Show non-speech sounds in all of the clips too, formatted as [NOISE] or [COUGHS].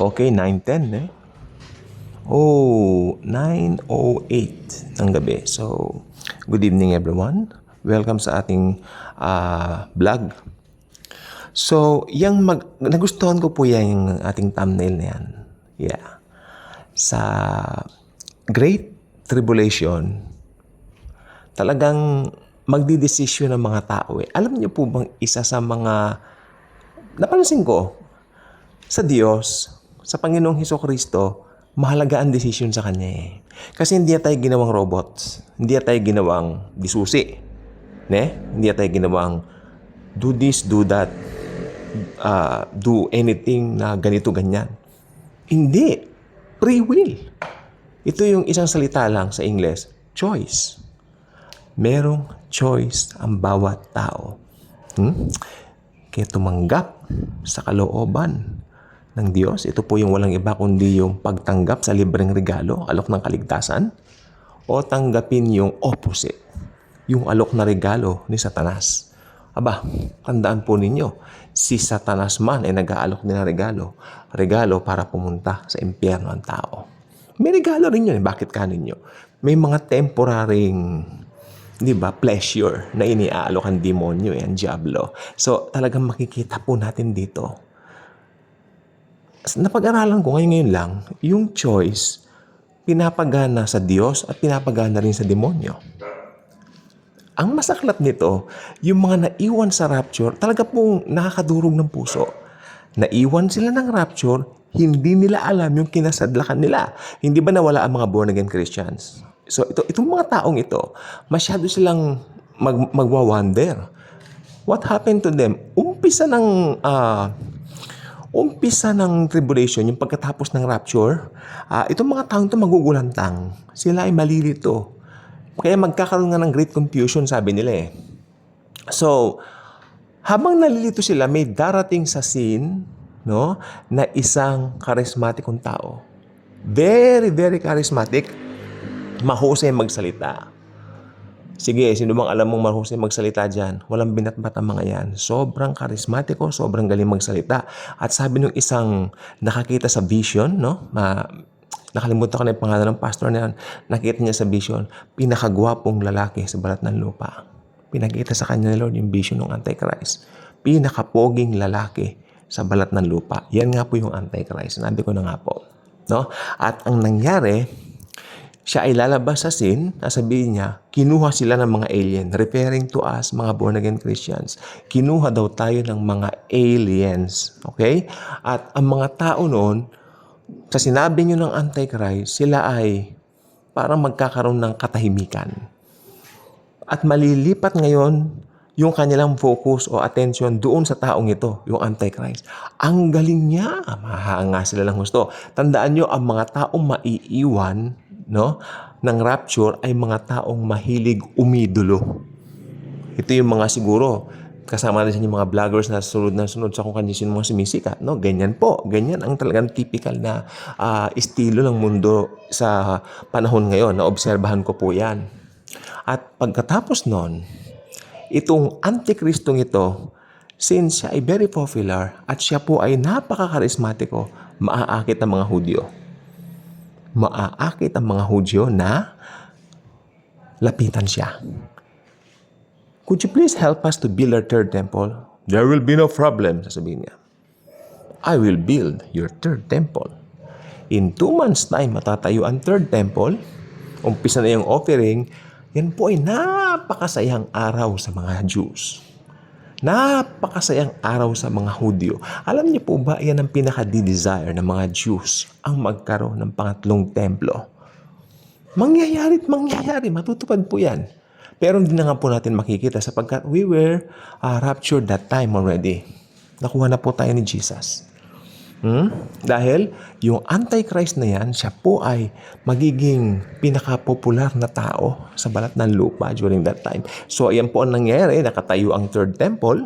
Okay, 9.10 eh. Oh, 9.08 ng gabi. So, good evening everyone. Welcome sa ating ah, vlog. So, yung mag, nagustuhan ko po yung ating thumbnail na yan. Yeah. Sa Great Tribulation, talagang magdidesisyon ng mga tao eh. Alam niyo po bang isa sa mga napansin ko sa Diyos, sa Panginoong Heso Kristo, mahalaga ang decision sa Kanya eh. Kasi hindi tayo ginawang robots. Hindi tayo ginawang disusi. Ne? Hindi tayo ginawang do this, do that, uh, do anything na ganito, ganyan. Hindi. Free will. Ito yung isang salita lang sa Ingles, choice. Merong choice ang bawat tao. Hmm? Kaya tumanggap sa kalooban ng Diyos. Ito po yung walang iba kundi yung pagtanggap sa libreng regalo, alok ng kaligtasan, o tanggapin yung opposite, yung alok na regalo ni Satanas. Aba, tandaan po ninyo, si Satanas man ay nag-aalok din ng regalo. Regalo para pumunta sa impyerno ang tao. May regalo rin yun. eh. Bakit ka ninyo? May mga temporaring di ba, pleasure na iniaalok ang demonyo, yan, diablo. So, talagang makikita po natin dito. Napag-aralan ko ngayon, ngayon lang, yung choice, pinapagana sa Diyos at pinapagana rin sa demonyo. Ang masaklat nito, yung mga naiwan sa rapture, talaga pong nakakadurog ng puso. Naiwan sila ng rapture, hindi nila alam yung kinasadlakan nila. Hindi ba nawala ang mga born-again Christians? So, ito, itong mga taong ito, masyado silang mag, magwa-wonder. What happened to them? Umpisa ng ah, umpisa ng tribulation, yung pagkatapos ng rapture, ah, itong mga taong ito magugulantang. Sila ay malilito. Kaya magkakaroon nga ng great confusion, sabi nila eh. So, habang nalilito sila, may darating sa scene no, na isang charismatikong tao. Very, very charismatic. Mahusay magsalita. Sige, sino bang alam mong mahusay magsalita dyan? Walang binatbat ang mga yan. Sobrang karismatiko, sobrang galing magsalita. At sabi nung isang nakakita sa vision, no? Ma, nakalimutan ko na yung pangalan ng pastor na yan. Nakita niya sa vision, pinakagwapong lalaki sa balat ng lupa. Pinakita sa kanya ni Lord yung vision ng Antichrist. Pinakapoging lalaki sa balat ng lupa. Yan nga po yung Antichrist. Sinabi ko na nga po. No? At ang nangyari, siya ay lalabas sa scene, sasabihin niya, kinuha sila ng mga alien, referring to us, mga born-again Christians. Kinuha daw tayo ng mga aliens. Okay? At ang mga tao noon, sa sinabi niyo ng Antichrist, sila ay parang magkakaroon ng katahimikan. At malilipat ngayon yung kanilang focus o attention doon sa taong ito, yung Antichrist. Ang galing niya. Mahanga sila ng gusto. Tandaan nyo, ang mga taong maiiwan no, ng rapture ay mga taong mahilig umidolo. Ito yung mga siguro, kasama na yung mga vloggers na sunod na sunod sa kung kanino sino mga sumisikat. No? Ganyan po. Ganyan ang talagang typical na ah, estilo ng mundo sa panahon ngayon. Naobserbahan ko po yan. At pagkatapos nun, itong antikristong ito, since siya ay very popular at siya po ay napaka-karismatiko, maaakit ang mga Hudyo. Maaakit ang mga Hudyo na lapitan siya. Could you please help us to build our third temple? There will be no problem, sasabihin niya. I will build your third temple. In two months' time, matatayo ang third temple. Umpisa na yung offering. Yan po ay napakasayang araw sa mga Jews. Napakasayang araw sa mga Hudyo. Alam niyo po ba, yan ang pinaka-desire ng mga Jews, ang magkaroon ng pangatlong templo. Mangyayari at mangyayari, matutupad po yan. Pero hindi na nga po natin makikita sapagkat we were uh, raptured that time already. Nakuha na po tayo ni Jesus. Hmm? Dahil yung Antichrist na yan, siya po ay magiging pinaka-popular na tao sa balat ng lupa during that time. So, ayan po ang nangyayari. Nakatayo ang third temple.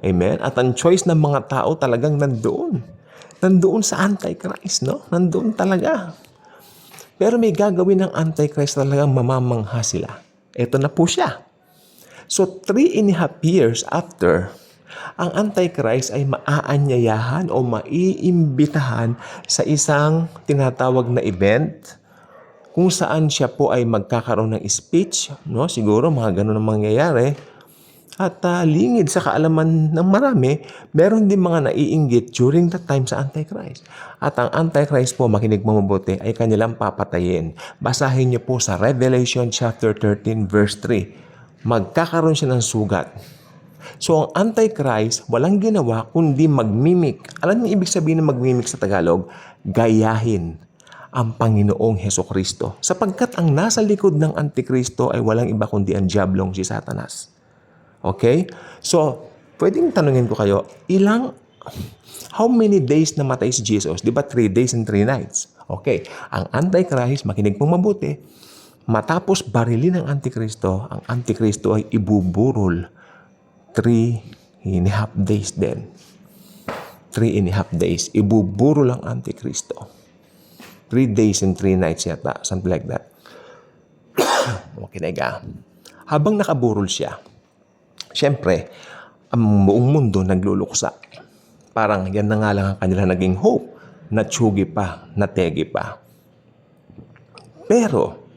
Amen? At ang choice ng mga tao talagang nandoon. Nandoon sa Antichrist, no? Nandoon talaga. Pero may gagawin ng Antichrist talagang mamamangha sila. Ito na po siya. So, three and a half years after Ang Antichrist ay maaanyayahan o maiimbitahan sa isang tinatawag na event kung saan siya po ay magkakaroon ng speech, no? Siguro mga ganun ang mangyayari. At ah, lingid sa kaalaman ng marami, meron din mga naiinggit during that time sa Antichrist. At ang Antichrist po, makinig mo mabuti, ay kanilang papatayin. Basahin niyo po sa Revelation chapter 13 verse 3. Magkakaroon siya ng sugat. So ang Antichrist, walang ginawa kundi magmimik. Alam niyo ibig sabihin ng magmimik sa Tagalog? Gayahin ang Panginoong Heso Kristo. Sapagkat ang nasa likod ng Antikristo ay walang iba kundi ang Diablong si Satanas. Okay? So, pwedeng tanungin ko kayo, ilang, how many days namatay si Jesus? Di ba three days and three nights? Okay. Ang Antichrist, makinig pong mabuti, matapos barilin ng Antikristo, ang Antikristo ay ibuburol three and a half days din. Three and a half days. Ibuburol ang Antikristo. Three days and three nights yata. Something like that. [COUGHS] okay na. Habang nakaburol siya, Siyempre, ang buong mundo nagluluksa. Parang yan na nga lang ang kanila naging hope. Natsugi pa, nategi pa. Pero,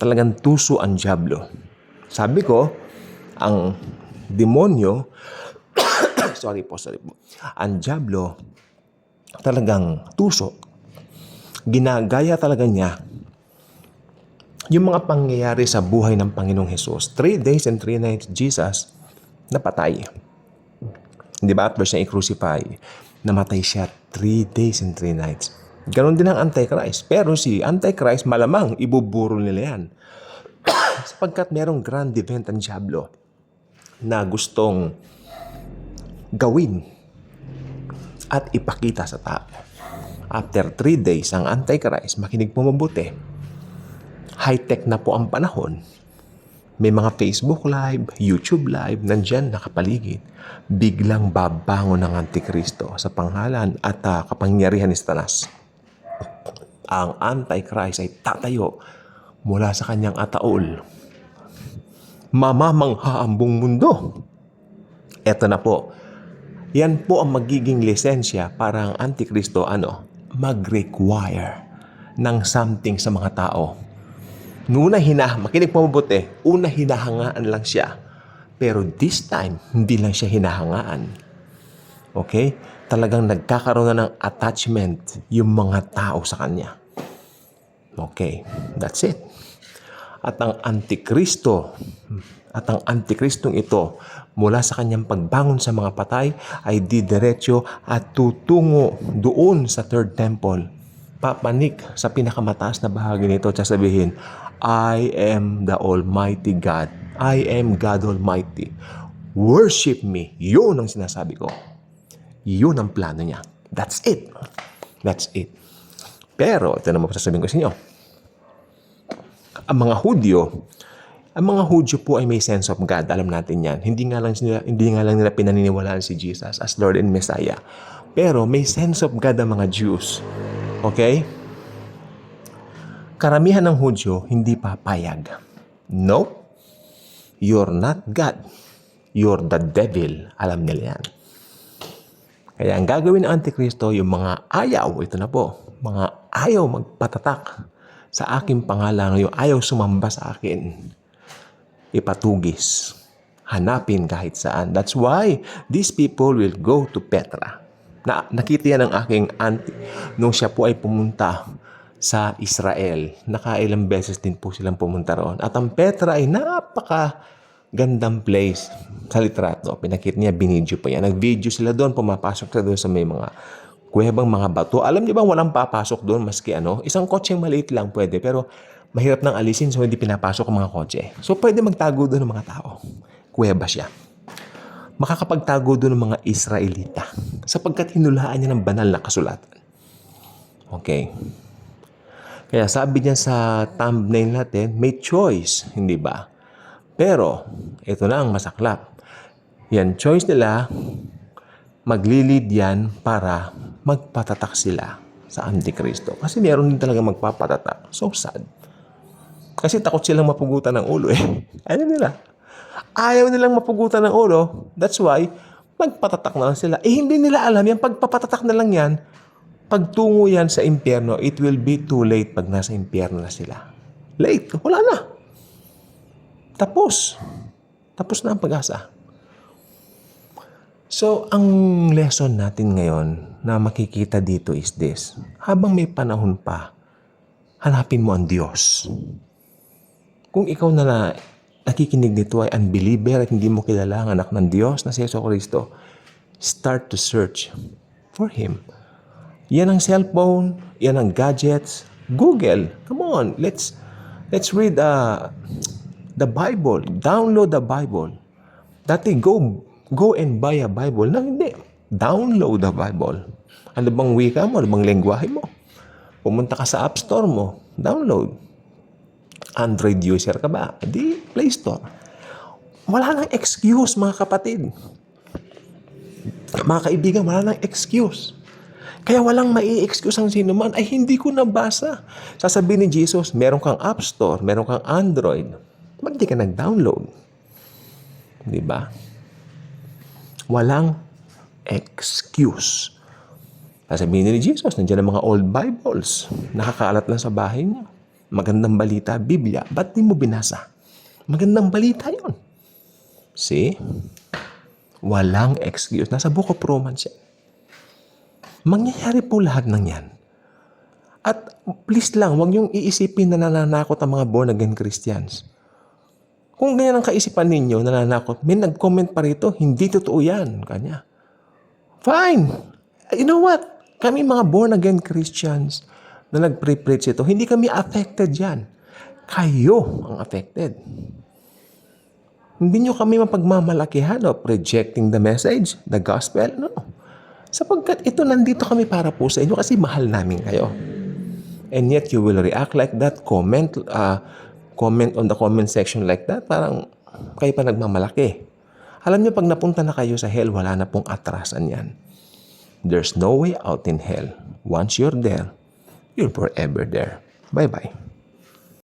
talagang tuso ang Diablo. Sabi ko, ang demonyo, [COUGHS] sorry po, sorry po, ang Diablo, talagang tuso. Ginagaya talaga niya yung mga pangyayari sa buhay ng Panginoong Hesus. Three days and three nights, Jesus napatay. Di ba? At verse niya i-crucify. Namatay siya three days and three nights. Ganon din ang Antichrist. Pero si Antichrist, malamang, ibuburo nila yan. [COUGHS] Sapagkat merong grand event ang Diablo na gustong gawin at ipakita sa tao. After three days, ang Antichrist, makinig po mabuti, high-tech na po ang panahon, may mga Facebook Live, YouTube Live, nandyan nakapaligid. Biglang babangon ng Antikristo sa panghalan at uh, kapangyarihan ni Satanas. Ang Antichrist ay tatayo mula sa kanyang ataol. Mamamangha ang buong mundo. Eto na po. Yan po ang magiging lisensya para ang Antikristo ano, mag-require ng something sa mga tao Nuna hina, makinig po mabuti, una hinahangaan lang siya. Pero this time, hindi lang siya hinahangaan. Okay? Talagang nagkakaroon na ng attachment yung mga tao sa kanya. Okay, that's it. At ang Antikristo, at ang Antikristong ito, mula sa kanyang pagbangon sa mga patay, ay didiretso at tutungo doon sa third temple. Papanik sa pinakamataas na bahagi nito at sasabihin, I am the Almighty God. I am God Almighty. Worship me. Yun ang sinasabi ko. Yun ang plano niya. That's it. That's it. Pero, ito naman sasabihin ko sa inyo. Ang mga Hudyo, ang mga Hudyo po ay may sense of God. Alam natin yan. Hindi nga lang nila, hindi nga lang nila pinaniniwalaan si Jesus as Lord and Messiah. Pero may sense of God ang mga Jews. Okay? karamihan ng Hudyo hindi papayag. No, you're not God. You're the devil. Alam nila yan. Kaya ang gagawin ng Antikristo, yung mga ayaw, ito na po, mga ayaw magpatatak sa aking pangalan, yung ayaw sumamba sa akin, ipatugis, hanapin kahit saan. That's why these people will go to Petra. Na, nakita yan ng aking auntie nung siya po ay pumunta sa Israel. Nakailang beses din po silang pumunta roon. At ang Petra ay napaka gandang place sa litrato. Pinakita niya, binidyo pa yan. Nag-video sila doon, pumapasok sila doon sa may mga kuwebang mga bato. Alam niyo ba walang papasok doon maski ano? Isang kotseng maliit lang pwede pero mahirap nang alisin so hindi pinapasok ang mga kotse. So pwede magtago doon ng mga tao. Kuweba siya. Makakapagtago doon ng mga Israelita sapagkat hinulaan niya ng banal na kasulatan. Okay. Kaya sabi niya sa thumbnail natin, may choice, hindi ba? Pero, ito na ang masaklap. Yan, choice nila, maglilid yan para magpatatak sila sa Antikristo. Kasi meron din talaga magpapatatak. So sad. Kasi takot silang mapugutan ng ulo eh. [LAUGHS] Ano nila? Ayaw nilang mapugutan ng ulo. That's why, magpatatak na lang sila. Eh, hindi nila alam yan. Pagpapatatak na lang yan, pagtungo yan sa impyerno, it will be too late pag nasa impyerno na sila. Late. Wala na. Tapos. Tapos na ang pag-asa. So, ang lesson natin ngayon na makikita dito is this. Habang may panahon pa, hanapin mo ang Diyos. Kung ikaw na, na nakikinig nito ay unbeliever at hindi mo kilala ang anak ng Diyos na si Yeso Kristo, start to search for Him. Yan ang cellphone, yan ang gadgets, Google. Come on, let's let's read uh, the Bible. Download the Bible. Dati go go and buy a Bible. Na hindi. Download the Bible. Ano bang wika mo? Ano bang lengguwahe mo? Pumunta ka sa App Store mo. Download. Android user ka ba? Di Play Store. Wala nang excuse mga kapatid. Mga kaibigan, wala nang excuse. Kaya walang mai-excuse ang sino man, ay hindi ko nabasa. Sasabihin ni Jesus, meron kang App Store, meron kang Android. Ba't di ka nag-download? Di ba? Walang excuse. Sasabihin ni Jesus, nandiyan ang mga old Bibles. Nakakaalat lang sa bahay niyo. Magandang balita, Biblia. Ba't di mo binasa? Magandang balita yon. See? Walang excuse. Nasa Book of Romans yan. Mangyayari po lahat ng yan. At please lang, huwag niyong iisipin na nananakot ang mga born again Christians. Kung ganyan ang kaisipan ninyo, nananakot, may nag-comment pa rito, hindi totoo yan. Kanya. Fine. You know what? Kami mga born again Christians na nag-pre-preach ito, hindi kami affected yan. Kayo ang affected. Hindi nyo kami mapagmamalakihan of rejecting the message, the gospel. No. Sapagkat ito nandito kami para po sa inyo kasi mahal namin kayo. And yet you will react like that, comment, uh, comment on the comment section like that, parang kayo pa nagmamalaki. Alam niyo, pag napunta na kayo sa hell, wala na pong atrasan yan. There's no way out in hell. Once you're there, you're forever there. Bye-bye.